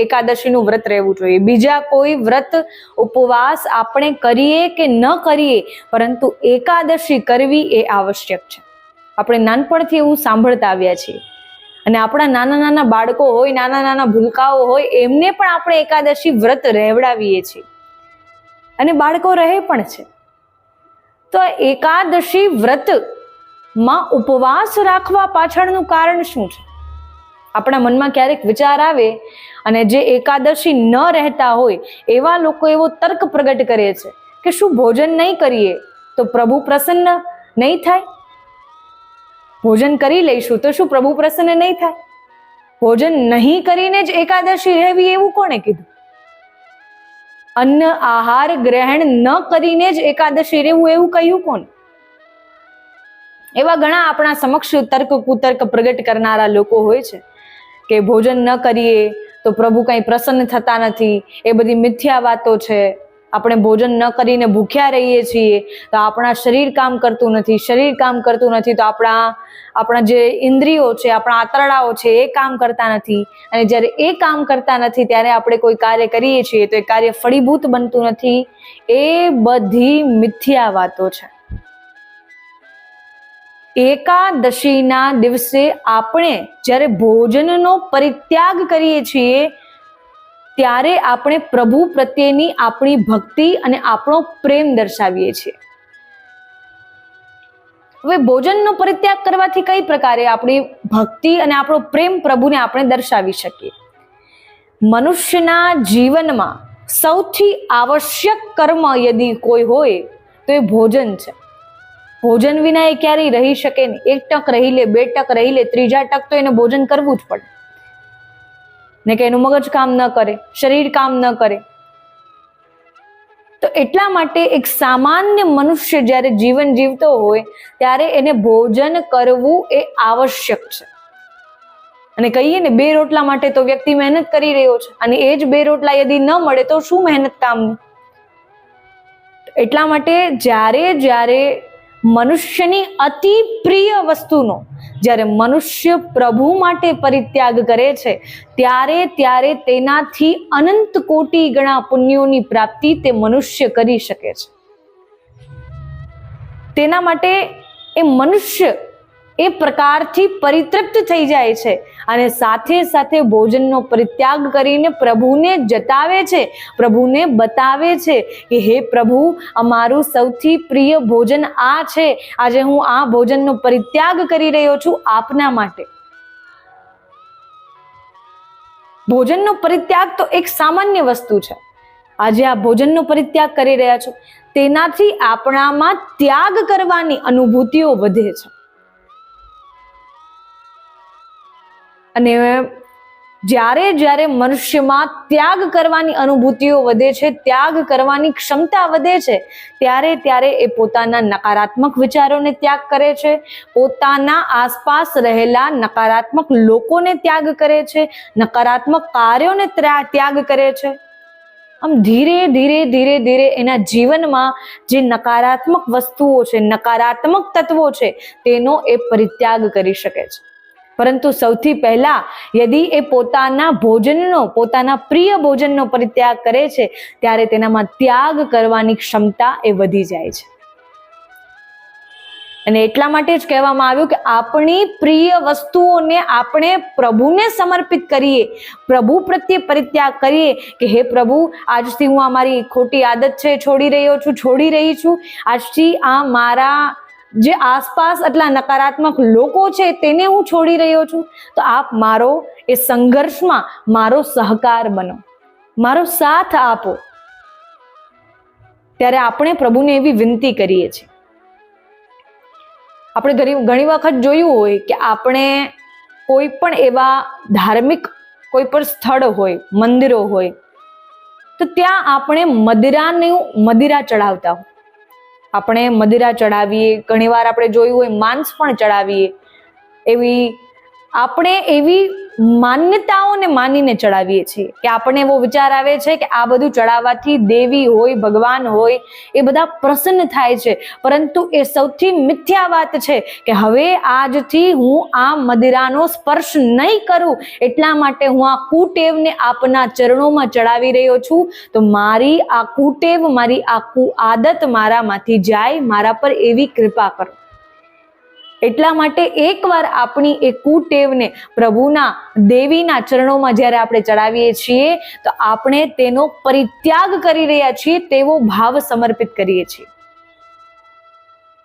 એકાદશીનું વ્રત રહેવું જોઈએ. બીજા કોઈ વ્રત ઉપવાસ આપણે કરીએ કે ન કરીએ, પરંતુ એકાદશી કરવી એ આવશ્યક છે. આપણે નાનપણથી એવું સાંભળતા આવ્યા છીએ. અને આપણા નાના નાના બાળકો હોય, નાના નાના ભૂલકાઓ હોય, એમને પણ આપણે એકાદશી વ્રત રહેવડાવીએ છીએ. અને બાળકો રહે પણ છે. તો એકાદશી વ્રતમાં ઉપવાસ રાખવા પાછળનું કારણ શું છે? આપણા મનમાં ક્યારેક વિચાર આવે અને જે એકાદશી ન રહેતા હોય, એવા લોકો એવો તર્ક પ્રગટ કરે છે કે શું ભોજન નહીં કરીએ તો પ્રભુ પ્રસન્ન નહીં થાય? ભોજન કરી લઈશું તો શું પ્રભુ પ્રસન્ન નહીં થાય? ભોજન નહીં કરીને જ એકાદશી રહેવી એવું કોણે કીધું? અન્ન આહાર ગ્રહણ ન કરીને જ એકાદશી રહેવું એવું કહ્યું કોણ? એવા ઘણા આપણા સમક્ષ તર્ક કુતર્ક પ્રગટ કરનારા લોકો હોય છે કે ભોજન ન કરીએ તો પ્રભુ કાંઈ પ્રસન્ન થતા નથી. એ બધી મિથ્યા વાતો છે. આપણે ભોજન ન કરીને ભૂખ્યા રહીએ છીએ, તો આપણા શરીર કામ કરતું નથી. શરીર કામ કરતું નથી તો આપણા આપણા જે ઇન્દ્રિયો છે, આપણા આંતરડાઓ છે, એ કામ કરતા નથી. અને જ્યારે એ કામ કરતા નથી, ત્યારે આપણે કોઈ કાર્ય કરીએ છીએ તો એ કાર્ય ફળીભૂત બનતું નથી. એ બધી મિથ્યા વાતો છે. એકાદશીના દિવસે આપણે જ્યારે ભોજનનો પરિત્યાગ કરીએ છીએ, ત્યારે આપણે પ્રભુ પ્રત્યેની આપણી ભક્તિ અને આપણો પ્રેમ દર્શાવીએ છીએ. હવે ભોજનનો પરિત્યાગ કરવાથી કઈ પ્રકારે આપણી ભક્તિ અને આપણો પ્રેમ પ્રભુને આપણે દર્શાવી શકીએ? મનુષ્યના જીવનમાં સૌથી આવશ્યક કર્મ યદી કોઈ હોય તો એ ભોજન છે. ભોજન વિના એ ક્યારેય રહી શકે નહીં. એક ટક રહી લે, બે ટક રહી લે, ત્રીજા ટક તો એને ભોજન કરવું જ પડે. ને કે એનું મગજ કામ ન કરે, શરીર કામ ન કરે. તો એટલા માટે એક સામાન્ય મનુષ્ય જ્યારે જીવન જીવતો હોય, ત્યારે એને ભોજન કરવું એ આવશ્યક છે. અને કહીએ ને, બે રોટલા માટે તો વ્યક્તિ મહેનત કરી રહ્યો છે. અને એ જ બે રોટલા યદી ન મળે તો શું મહેનત કામની? એટલા માટે જ્યારે જ્યારે મનુષ્યની અતિ પ્રિય વસ્તુનો, જ્યારે મનુષ્ય પ્રભુ માટે પરિત્યાગ કરે છે, ત્યારે ત્યારે તેનાથી અનંત કોટી ગણા પુણ્યોની પ્રાપ્તિ તે મનુષ્ય કરી શકે છે. તેના માટે એ મનુષ્ય એ પ્રકારથી પરિતૃપ્ત થઈ જાય છે અને સાથે સાથે ભોજનનો પરિત્યાગ કરીને પ્રભુને જતાવે છે. પ્રભુને બતાવે છે કે, હે પ્રભુ, અમારું સૌથી પ્રિય ભોજન આ છે. આજે હું આ ભોજનનો પરિત્યાગ કરી રહ્યો છું આપના માટે. ભોજનનો પરિત્યાગ તો એક સામાન્ય વસ્તુ છે. આજે આ ભોજનનો પરિત્યાગ કરી રહ્યા છો. તેનાથી આપણામાં ત્યાગ કરવાની અનુભૂતિઓ વધે છે. અને જ્યારે જ્યારે મનુષ્યમાં ત્યાગ કરવાની અનુભૂતિઓ વધે છે, ત્યાગ કરવાની ક્ષમતા વધે છે, ત્યારે ત્યારે એ પોતાના નકારાત્મક વિચારોને ત્યાગ કરે છે, પોતાના આસપાસ રહેલા નકારાત્મક લોકોને ત્યાગ કરે છે, નકારાત્મક કાર્યોને ત્યાગ કરે છે. આમ ધીરે ધીરે ધીરે ધીરે એના જીવનમાં જે નકારાત્મક વસ્તુઓ છે, નકારાત્મક તત્વો છે, તેનો એ પરિત્યાગ કરી શકે છે. પરંતુ સૌથી પહેલા યદિ એ પોતાના ભોજનનો, પોતાના પ્રિય ભોજનનો પરિત્યાગ કરે છે, ત્યારે તેનામાં ત્યાગ કરવાની ક્ષમતા એ વધી જાય છે. અને એટલા માટે જ કહેવામાં આવ્યું કે આપણી પ્રિય વસ્તુઓને આપણે પ્રભુને સમર્પિત કરીએ, પ્રભુ પ્રત્યે પરિત્યાગ કરીએ કે હે પ્રભુ, આજથી હું આ મારી ખોટી આદત છે, છોડી રહ્યો છું, છોડી રહી છું, આજથી આ મારા જે આસપાસ આટલા નકારાત્મક લોકો છે તેને હું છોડી રહ્યો છું. તો આપ મારો એ સંઘર્ષમાં મારો સહકાર બનો. મારો સાથ આપો. ત્યારે આપણે પ્રભુને એવી વિનંતી કરીએ છીએ. આપણે ઘણી વખત જોયું હોય કે આપણે કોઈ પણ એવા ધાર્મિક કોઈ પણ સ્થળ હોય, મંદિરો હોય, તો ત્યાં આપણે મદિરાનું, મદિરા ચડાવતા હોય. આપણે મદિરા ચડાવીએ ઘણીવાર આપણે જોયું હોય માંસ પણ ચડાવીએ એવી આપણે એવી માન્યતાઓને માનીને ચડાવીએ છીએ કે આપણને એવો વિચાર આવે છે કે આ બધું ચડાવવાથી દેવી હોય, ભગવાન હોય, એ બધા પ્રસન્ન થાય છે. પરંતુ એ સૌથી મિથ્યા વાત છે કે હવે આજથી હું આ મદિરાનો સ્પર્શ નહીં કરું, એટલા માટે હું આ કુટેવને આપના ચરણોમાં ચડાવી રહ્યો છું. તો મારી આ કુટેવ, મારી આ કુ આદત મારામાંથી જાય, મારા પર એવી કૃપા કરો. એટલા માટે એકવાર આપણી એ કુટેવને પ્રભુના દેવીના ચરણોમાં જ્યારે આપણે ચડાવીએ છીએ, તો આપણે તેનો પરિત્યાગ કરી રહ્યા છીએ, તેવો ભાવ સમર્પિત કરીએ છીએ.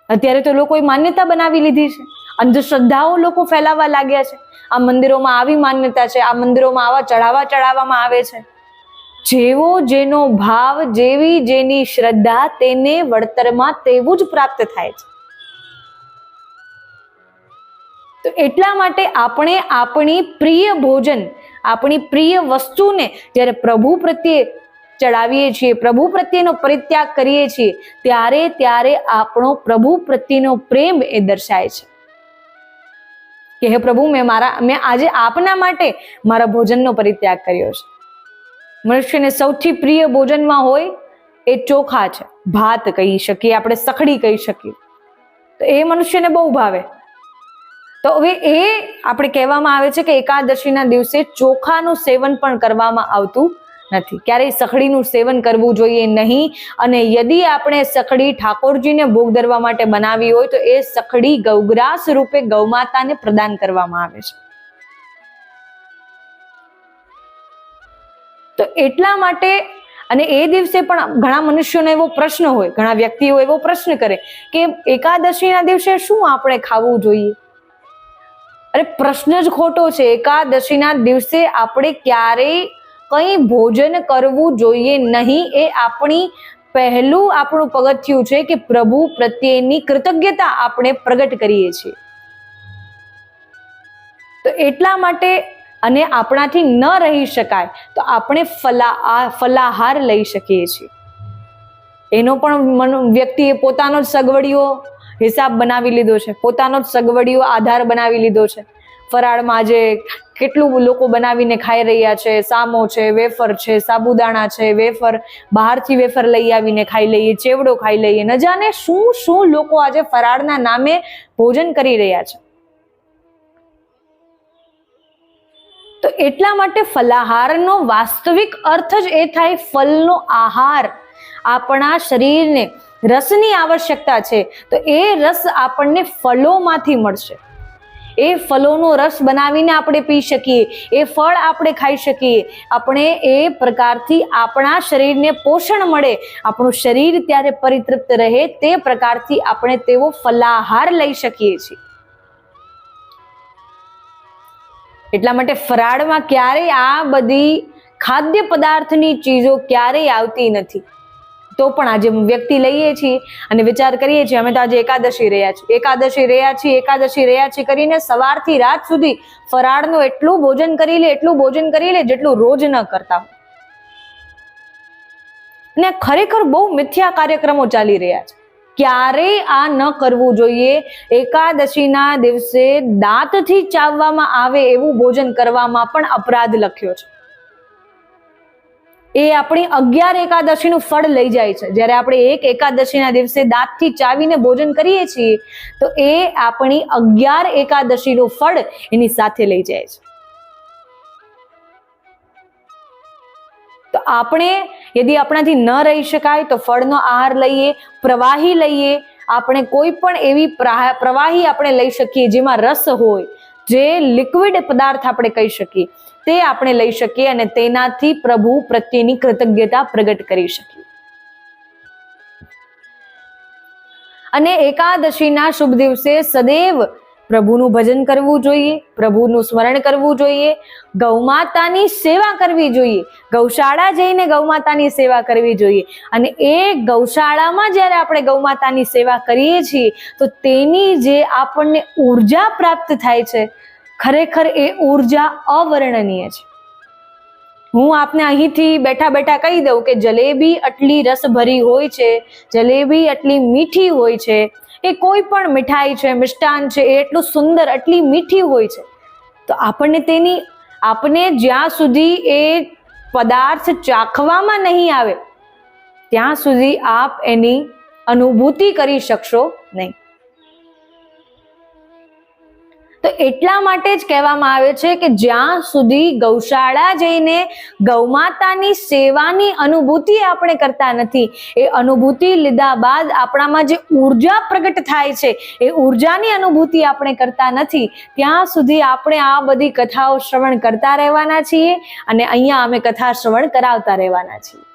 અત્યારે તો લોકોએ માન્યતા બનાવી લીધી છે. અંધશ્રદ્ધાઓ લોકો ફેલાવવા લાગ્યા છે. આ મંદિરોમાં આવી માન્યતા છે. આ મંદિરોમાં આવા ચઢાવા ચડાવવામાં આવે છે. જેવો જેનો ભાવ, જેવી જેની શ્રદ્ધા, તેને વળતરમાં તેવું જ પ્રાપ્ત થાય છે. તો એટલા માટે આપણે આપણી પ્રિય ભોજન, આપણી પ્રિય વસ્તુને જ્યારે પ્રભુ પ્રત્યે ચડાવીએ છીએ, પ્રભુ પ્રત્યેનો પરિત્યાગ કરીએ છીએ, ત્યારે ત્યારે આપણો પ્રભુ પ્રત્યેનો પ્રેમ એ દર્શાય છે. કે હે પ્રભુ, મેં મારા, મેં આજે આપના માટે મારા ભોજનનો પરિત્યાગ કર્યો છે. મનુષ્યને સૌથી પ્રિય ભોજનમાં હોય એ ચોખા છે. ભાત કહી શકીએ, આપણે સખડી કહી શકીએ. તો એ મનુષ્યને બહુ ભાવે. તો હવે એ આપણે કહેવામાં આવે છે કે એકાદશીના દિવસે ચોખાનું સેવન પણ કરવામાં આવતું નથી. ક્યારેય સખડીનું સેવન કરવું જોઈએ નહીં અને યદી આપણે સખડી ઠાકોરજીને ભોગ ધરવા માટે બનાવી હોય તો એ સખડી ગૌગ્રાસ રૂપે ગૌમાતાને પ્રદાન કરવામાં આવે છે. તો એટલા માટે અને એ દિવસે પણ ઘણા મનુષ્યોનો એવો પ્રશ્ન હોય, ઘણા વ્યક્તિઓ એવો પ્રશ્ન કરે કે એકાદશીના દિવસે શું આપણે ખાવું જોઈએ? અરે પ્રશ્ન જ ખોટો છે. એકાદશીના દિવસે આપણે ક્યારેય કંઈ ભોજન કરવું જોઈએ નહીં. એ આપણી પહેલું આપણું પગથિયું છે કે પ્રભુ પ્રત્યેની કૃતજ્ઞતા આપણે પ્રગટ કરીએ છીએ. તો એટલા માટે અને આપણાથી ન રહી શકાય તો આપણે ફલા ફલાહાર લઈ શકીએ છીએ. એનો પણ મનો વ્યક્તિએ પોતાનો જ સગવડીઓ હિસાબ બનાવી લીધો છે, પોતાનો જ સગવડીઓ આધાર બનાવી લીધો છે. ફરાળમાં આજે કેટલું લોકો બનાવીને ખાઈ રહ્યા છે, સામો છે, વેફર છે, સાબુદાણા છે, વેફર, બહારથી વેફર લઈ આવીને ખાઈ લઈએ, ચેવડો ખાઈ લઈએ. ન જાણે શું શું લોકો આજે ફરાળના નામે ભોજન કરી રહ્યા છે. તો એટલા માટે ફલાહારનો વાસ્તવિક અર્થ જ એ થાય, ફલનો આહાર આપણા શરીરને રસની આવશ્યકતા છે, તો એ રસ આપણને ફળોમાંથી મળશે. એ ફળોનો રસ બનાવીને આપણે પી શકીએ, એ ફળ આપણે ખાઈ શકીએ, આપણે એ પ્રકારથી આપણા શરીરને પોષણ મળે, આપણું શરીર ત્યારે પરિતૃપ્ત રહે તે પ્રકારથી આપણે તેવો ફલાહાર લઈ શકીએ છીએ. એટલા માટે ફરાળમાં ક્યારેય આ બધી ખાદ્ય પદાર્થની ચીજો ક્યારેય આવતી નથી. તો પણ આજે વ્યક્તિ લઈએ છીએ અને વિચાર કરીએ છીએ, અમે તો આજે એકાદશી રહ્યા છીએ. એકાદશી રહ્યા છીએ, એકાદશી રહ્યા છીએ કરીને સવારથી રાત સુધી ફરાળનું એટલું ભોજન કરી લે, એટલું ભોજન કરી લે જેટલું રોજ ન કરતા ને ખરેખર બહુ મિથ્યા કાર્યક્રમો ચાલી રહ્યા છે. ક્યારેય આ ન કરવું જોઈએ. એકાદશીના દિવસે દાંતથી ચાવવામાં આવે એવું ભોજન કરવામાં પણ અપરાધ લખ્યો છે. એ આપણી અગિયાર એકાદશીનું ફળ લઈ જાય છે. જ્યારે આપણે એક એકાદશીના દિવસે દાંતથી ચાવીને ભોજન કરીએ છીએ, તો એ આપણી અગિયાર એકાદશીનું ફળ એની સાથે લઈ જાય છે. તો આપણે યદિ આપણાથી ન રહી શકાય, તો ફળનો આહાર લઈએ, પ્રવાહી લઈએ, આપણે કોઈ પણ એવી પ્રવાહી આપણે લઈ શકીએ જેમાં રસ હોય, જે લિક્વિડ પદાર્થ આપણે કહી શકીએ. તે આપણે લઈ શકીએ અને તેનાથી પ્રભુ પ્રત્યેની કૃતજ્ઞતા પ્રગટ કરી શકીએ. અને એકાદશીના શુભ દિવસે સદૈવ પ્રભુનું ભજન કરવું જોઈએ, પ્રભુનું સ્મરણ કરવું જોઈએ, ગૌમાતાની સેવા કરવી જોઈએ, ગૌશાળા જઈને ગૌમાતાની સેવા કરવી જોઈએ. અને એ ગૌશાળામાં જ્યારે આપણે ગૌમાતાની સેવા કરીએ છીએ, તો તેની જે આપણને ઊર્જા પ્રાપ્ત થાય છે ખરેખર એ ઊર્જા અવર્ણનીય છે. હું આપને અહીંથી બેઠા બેઠા કહી દઉં કે જલેબી આટલી રસભરી હોય છે, જલેબી આટલી મીઠી હોય છે, એ કોઈ પણ મીઠાઈ છે, મિષ્ટાન છે, એ એટલું સુંદર, આટલી મીઠી હોય છે, તો આપણને તેની, આપને જ્યાં સુધી એ પદાર્થ ચાખવામાં નહીં આવે, ત્યાં સુધી આપ એની અનુભૂતિ કરી શકશો નહીં. તો એટલા માટે જ કહેવામાં આવે છે કે જ્યાં સુધી ગૌશાળા જઈને ગૌમાતાની સેવાની અનુભૂતિ આપણે કરતા નથી, એ અનુભૂતિ લીધા બાદ આપણામાં જે ઊર્જા પ્રગટ થાય છે, એ ઉર્જાની અનુભૂતિ આપણે કરતા નથી, ત્યાં સુધી આપણે આ બધી કથાઓ શ્રવણ કરતા રહેવાના છીએ અને અહીંયા અમે કથા શ્રવણ કરાવતા રહેવાના છીએ.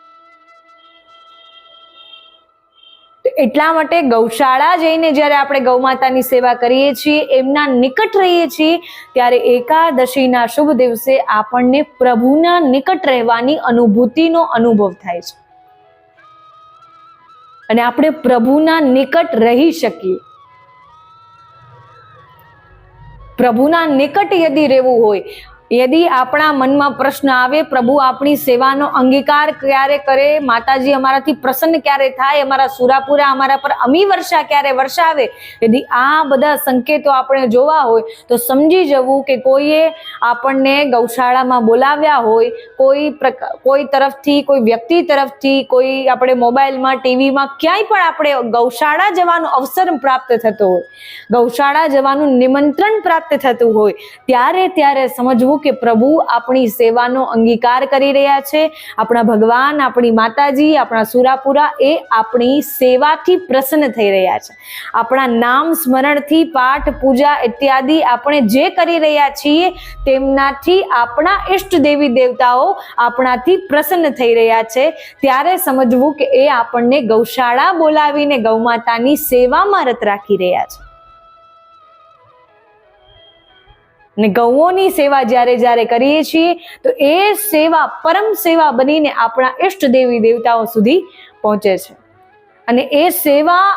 એટલા માટે ગૌશાળા જઈને જ્યારે આપણે ગૌમાતાની સેવા કરીએ છીએ, એમના નિકટ રહીએ છીએ, ત્યારે એકાદશીના શુભ દિવસે આપણને પ્રભુના નિકટ રહેવાની અનુભૂતિનો અનુભવ થાય છે. અને આપણે પ્રભુના નિકટ રહી શકીએ. પ્રભુના નિકટ યદી રહેવું હોય યદી આપણા મનમાં પ્રશ્ન આવે પ્રભુ આપણી સેવાનો અંગીકાર ક્યારે કરે માતાજી અમારાથી પ્રસન્ન ક્યારે થાય અમારા સુરાપુરા અમારા પર અમી વર્ષા ક્યારે વર્ષાવે યદિ આ બધા સંકેતો આપણે જોવા હોય તો સમજી જવું કે કોઈએ આપણને ગૌશાળામાં બોલાવ્યા હોય કોઈ કોઈ તરફથી કોઈ વ્યક્તિ તરફથી કોઈ આપણે મોબાઈલમાં ટીવીમાં ક્યાંય પણ આપણે ગૌશાળા જવાનો અવસર પ્રાપ્ત થતો હોય ગૌશાળા જવાનું નિમંત્રણ પ્રાપ્ત થતું હોય ત્યારે ત્યારે સમજવું કે પ્રભુ આપણી સેવાનો અંગીકાર કરી રહ્યા છે. આપણા ભગવાન, આપણી માતાજી, આપણા સુરાપુરા એ આપણી સેવાથી પ્રસન્ન થઈ રહ્યા છે. આપણા નામ સ્મરણથી પાઠ, પૂજા ઇત્યાદિ આપણે જે કરી રહ્યા છીએ તેમનાથી આપણા ઈષ્ટ દેવી દેવતાઓ આપણાથી પ્રસન્ન થઈ રહ્યા છે. ત્યારે સમજવું કે એ આપણને ગૌશાળા બોલાવીને ગૌમાતાની સેવામાં રત રાખી રહ્યા છે. ને ગૌઓની સેવા જ્યારે જ્યારે કરીએ છીએ, તો એ સેવા, પરમ સેવા બનીને આપણા ઈષ્ટ દેવી દેવતાઓ સુધી પહોંચે છે. અને એ સેવા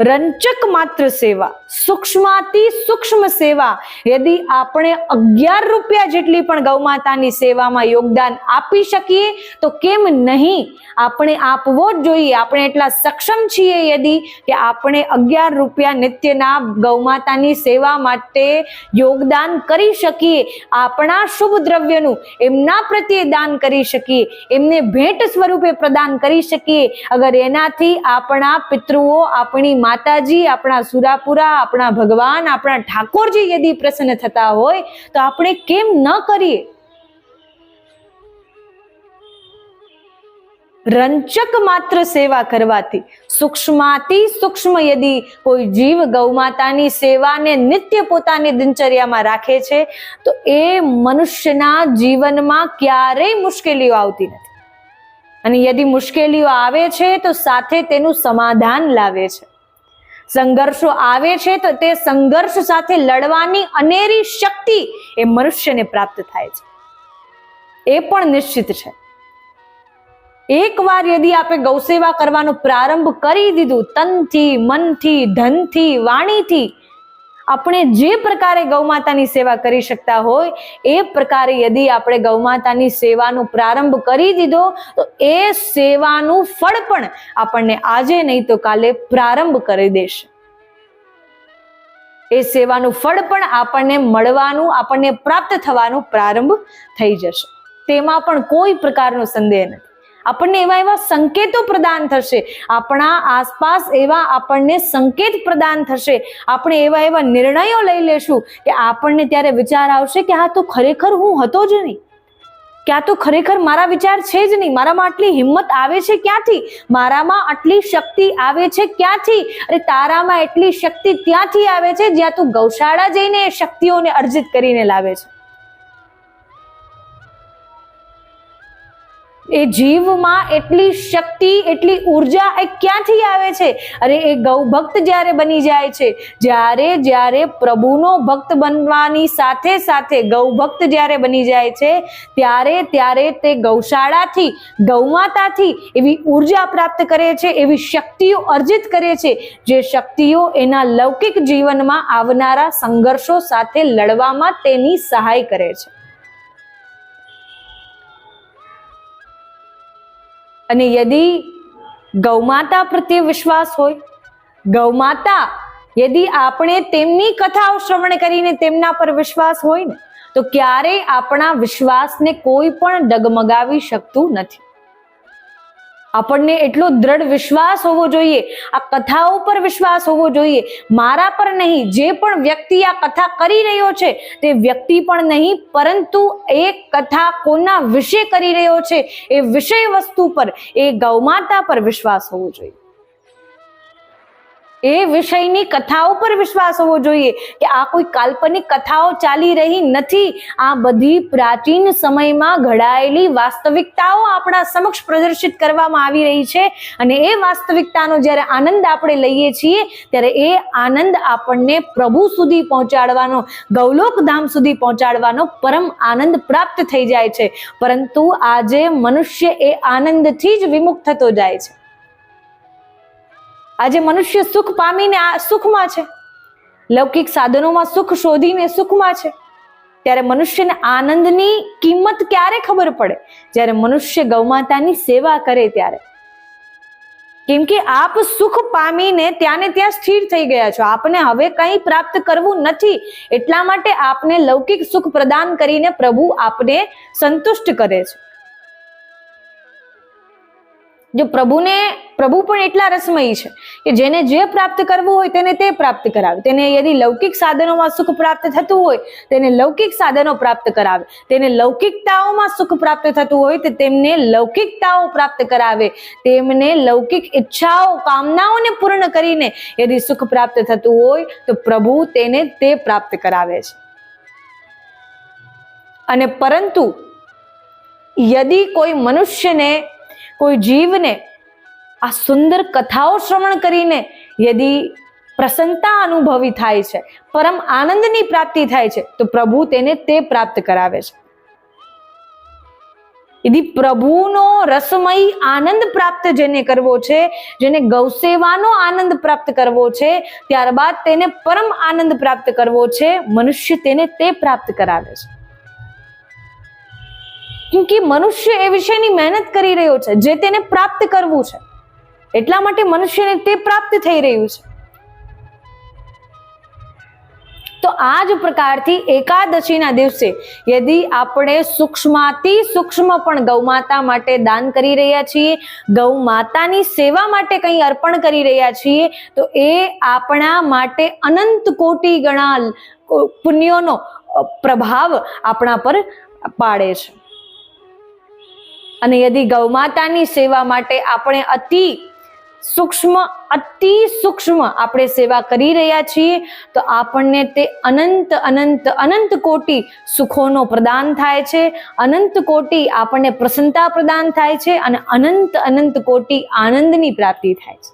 રંચક માત્ર સેવા, સૂક્ષ્માતિ સૂક્ષ્મ સેવા. યદી આપણે અગિયાર રૂપિયા જેટલી પણ ગૌમાતાની સેવામાં યોગદાન આપી શકીએ, તો કેમ નહીં? આપણે આપવો જ જોઈએ. આપણે એટલા સક્ષમ છીએ યદી કે આપણે અગિયાર રૂપિયા નિત્યના ગૌમાતાની સેવા માટે યોગદાન કરી શકીએ. આપણા શુભ દ્રવ્યનું એમના પ્રત્યે દાન કરી શકીએ. એમને ભેટ સ્વરૂપે પ્રદાન કરી શકીએ. અગર એનાથી આપણા પિતૃઓ આપણી માતાજી, આપણા સુરાપુરા, આપણા ભગવાન, આપણા ઠાકોરજી યદી પ્રસન્ન થતા હોય, તો આપણે કેમ ન કરીએ? રંચક માત્ર સેવા કરવાથી, સૂક્ષ્માતિ સૂક્ષ્મ યદી કોઈ જીવ ગૌમાતાની સેવાને નિત્ય પોતાની દિનચર્યામાં રાખે છે, તો એ મનુષ્યના જીવનમાં ક્યારેય મુશ્કેલીઓ આવતી નથી. અને યદી મુશ્કેલીઓ આવે છે, તો સાથે તેનું સમાધાન લાવે છે. સંઘર્ષો આવે છે તો તે સંઘર્ષ સાથે લડવાની અનેરી શક્તિ એ મનુષ્યને પ્રાપ્ત થાય છે. એ પણ નિશ્ચિત છે. એકવાર યદિ આપણે ગૌસેવા કરવાનો પ્રારંભ કરી દીધું, તનથી, મનથી, ધનથી, વાણીથી આપણે જે પ્રકારે ગૌમાતાની સેવા કરી શકતા હોય, એ પ્રકારે યદિ આપણે ગૌમાતાની સેવાનો પ્રારંભ કરી દીધો, તો એ સેવાનું ફળ પણ આપણને આજે નહીં તો કાલે પ્રારંભ કરી દેશે. એ સેવાનું ફળ પણ આપણને મળવાનું, આપણને પ્રાપ્ત થવાનું પ્રારંભ થઈ જશે. તેમાં પણ કોઈ પ્રકારનો સંદેહ નથી. આપણને એવા એવા સંકેતો પ્રદાન થશે. આપણા આસપાસ એવા આપણને સંકેત પ્રદાન થશે. આપણે એવા એવા નિર્ણયો લઈ લેશું કે આપણને ત્યારે વિચાર આવશે કે આ તો ખરેખર હું હતો જ નહીં. કે આ તો ખરેખર મારા વિચાર છે જ નહીં. મારામાં આટલી હિંમત આવે છે ક્યાંથી? મારામાં આટલી શક્તિ આવે છે ક્યાંથી? અરે તારામાં એટલી શક્તિ ત્યાંથી આવે છે જ્યાં તું ગૌશાળા જઈને એ શક્તિઓને અર્જિત કરીને લાવે છે. એ જીવમાં એટલી શક્તિ, એટલી ઊર્જા એ ક્યાંથી આવે છે? અરે, એ ગૌભક્ત જ્યારે બની જાય છે, જ્યારે જ્યારે પ્રભુનો ભક્ત બનવાની સાથે સાથે ગૌભક્ત જ્યારે બની જાય છે, ત્યારે ત્યારે તે ગૌશાળાથી, ગૌમાતાથી એવી ઊર્જા પ્રાપ્ત કરે છે, એવી શક્તિઓ અર્જિત કરે છે, જે શક્તિઓ એના લૌકિક જીવનમાં આવનારા સંઘર્ષો સાથે લડવામાં તેની સહાય કરે છે. અને યદી ગૌમાતા પ્રત્યે વિશ્વાસ હોય, ગૌમાતા યદિ આપણે તેમની કથાઓ શ્રવણ કરીને તેમના પર વિશ્વાસ હોય ને, તો ક્યારેય આપણા વિશ્વાસને કોઈ પણ ડગમગાવી શકતું નથી. આપણને એટલો દ્રઢ વિશ્વાસ હોવો જોઈએ. આ કથાઓ પર વિશ્વાસ હોવો જોઈએ. મારા પર નહીં, જે પણ વ્યક્તિ આ કથા કરી રહ્યો છે, તે વ્યક્તિ પણ નહીં, પરંતુ એ કથા કોના વિશે કરી રહ્યો છે, એ વિષય વસ્તુ પર, એ ગૌમાતા પર વિશ્વાસ હોવો જોઈએ. એ વિષયની કથાઓ પર વિશ્વાસ હોવો જોઈએ કે આ કોઈ કાલ્પનિક કથાઓ ચાલી રહી નથી. આ બધી પ્રાચીન સમયમાં ઘડાયેલી વાસ્તવિકતાઓ આપણા સમક્ષ પ્રદર્શિત કરવામાં આવી રહી છે અને એ વાસ્તવિકતાનો જ્યારે આનંદ આપણે લઈએ છીએ, ત્યારે એ આનંદ આપણને પ્રભુ સુધી પહોંચાડવાનો ગૌલોક ધામ સુધી પહોંચાડવાનો પરમ આનંદ પ્રાપ્ત થઈ જાય છે. પરંતુ આજે મનુષ્ય એ આનંદથી જ વિમુખ થતો જાય છે. આજે મનુષ્ય સુખ પામીને આ સુખમાં છે. લૌકિક સાધનોમાં સુખ શોધીને સુખમાં છે. ત્યારે મનુષ્યને આનંદની કિંમત ક્યારે ખબર પડે? જ્યારે મનુષ્ય ગૌમાતાની સેવા કરે ત્યારે. કેમ કે આપ સુખ પામીને ત્યાંને ત્યાં સ્થિર થઈ ગયા છો. આપને હવે કંઈ પ્રાપ્ત કરવું નથી. એટલા માટે આપને લૌકિક સુખ પ્રદાન કરીને પ્રભુ આપને સંતુષ્ટ કરે છે. જો પ્રભુને, પ્રભુ પણ એટલા રસમયી છે કે જેને જે પ્રાપ્ત કરવું હોય તેને તે પ્રાપ્ત કરાવે. તેને યદિ લૌકિક સાધનોમાં સુખ પ્રાપ્ત થતું હોય, તેને લૌકિક સાધનો પ્રાપ્ત કરાવે. તેને લૌકિકતાઓમાં સુખ પ્રાપ્ત થતું હોય, તો તેમને લૌકિકતાઓ પ્રાપ્ત કરાવે. તેમને લૌકિક ઈચ્છાઓ, કામનાઓને પૂર્ણ કરીને યદિ સુખ પ્રાપ્ત થતું હોય, તો પ્રભુ તેને તે પ્રાપ્ત કરાવે છે. અને પરંતુ, યદિ કોઈ મનુષ્યને કોઈ જીવને આ સુંદર કથાઓ શ્રવણ કરીને યદિ પ્રસન્નતા અનુભવી થાય છે, પરમ આનંદની પ્રાપ્તિ થાય છે, તો પ્રભુ તેને તે પ્રાપ્ત કરાવે છે. યદિ પ્રભુનો રસમય આનંદ પ્રાપ્ત જેને કરવો છે, જેને ગૌસેવાનો આનંદ પ્રાપ્ત કરવો છે, ત્યારબાદ તેને પરમ આનંદ પ્રાપ્ત કરવો છે, મનુષ્ય તેને તે પ્રાપ્ત કરાવે છે. કેમકે મનુષ્ય એ વિષયની મહેનત કરી રહ્યો છે, જે તેને પ્રાપ્ત કરવું છે. એટલા માટે મનુષ્યને તે પ્રાપ્ત થઈ રહ્યું છે. તો આ જ પ્રકારથી એકાદશીના દિવસે યદિ આપણે સૂક્ષ્માતિ સૂક્ષ્મ પણ ગૌમાતા માટે દાન કરી રહ્યા છીએ, ગૌ માતાની સેવા માટે કંઈ અર્પણ કરી રહ્યા છીએ, તો એ આપણા માટે અનંત કોટી ગણા પુણ્યોનો પ્રભાવ આપણા પર પાડે છે. અને યદિ ગૌમાતાની સેવા માટે આપણે અતિ સૂક્ષ્મ અતિ સૂક્ષ્મ આપણે સેવા કરી રહ્યા છીએ, તો આપણને તે અનંત અનંત અનંત કોટી સુખોનો પ્રદાન થાય છે. અનંત કોટી આપણને પ્રસન્નતા પ્રદાન થાય છે અને અનંત અનંત કોટી આનંદની પ્રાપ્તિ થાય છે.